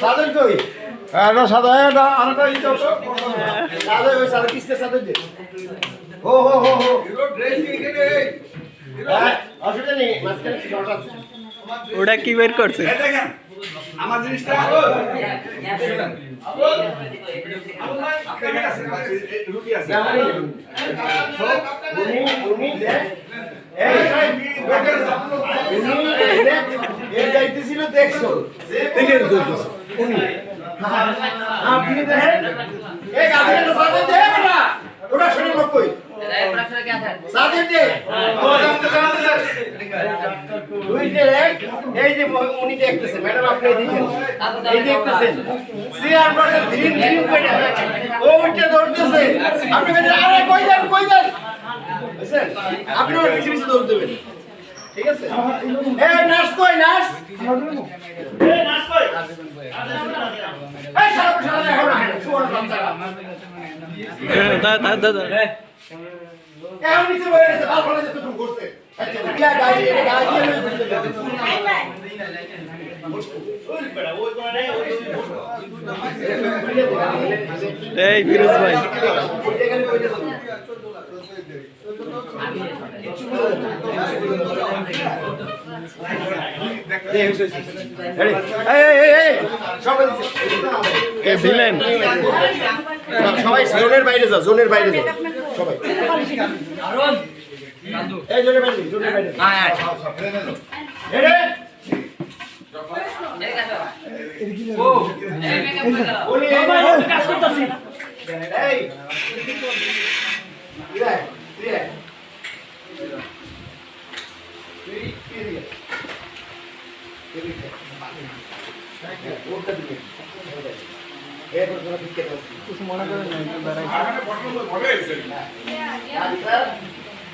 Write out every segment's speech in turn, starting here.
সাদের কই এটা সাদা এটা আরেকটা ই দাও তো সাদা ওই সাদা কিসতে সাদা দে হো হো হো হো হ্যাঁ, অসুবিধা নেই মাঝখানে কি আছে ওটা কি বের করছে আমার জিনিসটা রুটি আছে যাইতেছিল দেখছ আপনি দেখেন ওটা লোক কই এই যে উনি দেখতেছে ম্যাডাম আপনি এই দেখতেছেন সিআর বলে ধীরে ধীরে করে ও আপনি আরে কই যান কই যান বুঝছেন আপনি ওর বেশি বেশি দৌড় দেবেন। ঠিক আছে? এই নার্স কই নার্স? এই নার্স কই? এই সারা সারা দেখো না শুয়োর বাচ্চারা দা দা দা দা। এখন নিচে বয়ে গেছে ভালো ভালো যেতে তুমি ঘুরছে। আচ্ছা গাড়ি? এটা গাড়ি দিয়ে লই ঘুরতে যাবে। এই ফিরোজ ভাই কে ভিলেন সবাই জোনের বাইরে যাও জোনের বাইরে যাও সবাই এই জোনের বাইরে জোনের বাইরে এই রে উনি এই কাজ করতেছি এই ইরে ইরে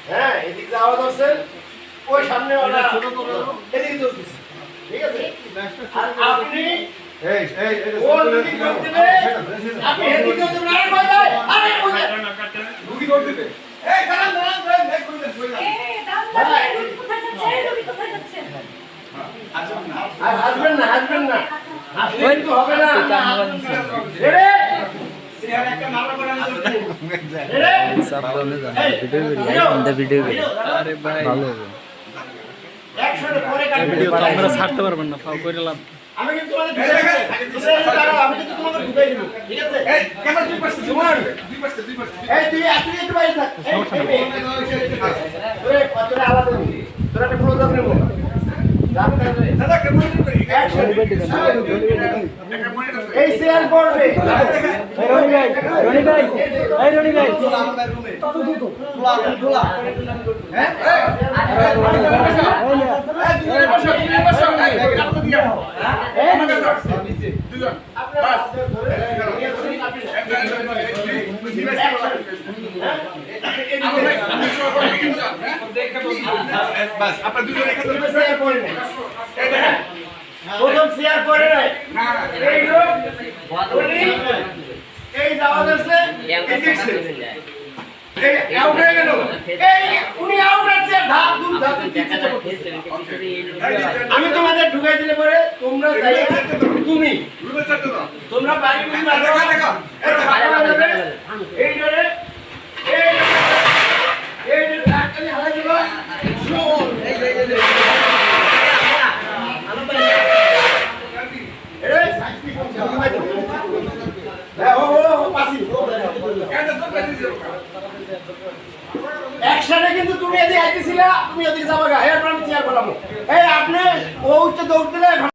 হ্যাঁ এদিক যাওয়া দরছেন ওই সামনে এদিকে চলতেছে ঠিক আছে আপনি আপনি এদিকে করতে আরে হাসবেন না হাসবেন না হাসবেন তো হবে না আমরা ছাড়তে পারবেন না ফাও করে লাভ আমি কিন্তু তোমাদের ঢুকাই দেব ঠিক আছে এই শেয়ার করবে রনি ভাই রনি ভাই এই রনি ভাই বাস আপনার দুজন এখানে শেয়ার করে নেই প্রথম শেয়ার করে নাই এই লোক উনি এই দাওয়াত আছে এই দেখছে এই আউট হয়ে গেল। এই উনি আউট আছে ধাপ ধাপ। আমি তোমাদের ঢুকাই দিলে পরে তোমরা যাই তুমি। তোমরা বাড়ি দেখো এই ধরে এই এই ডাক্তারি হালাই দিল শোন এই এই এই এই সাইকি কোন ঘুমাই দাও হ্যাঁ ও ও ও পাসি এটা তো পেয়ে দিও একসাথে কিন্তু তুমি এদিকে আইতেছিলা, তুমি এদিকে যাবা গা। এরপর আমি চেয়ার বলাবো এই আপনি ও উচ্চ দৌড় দিলে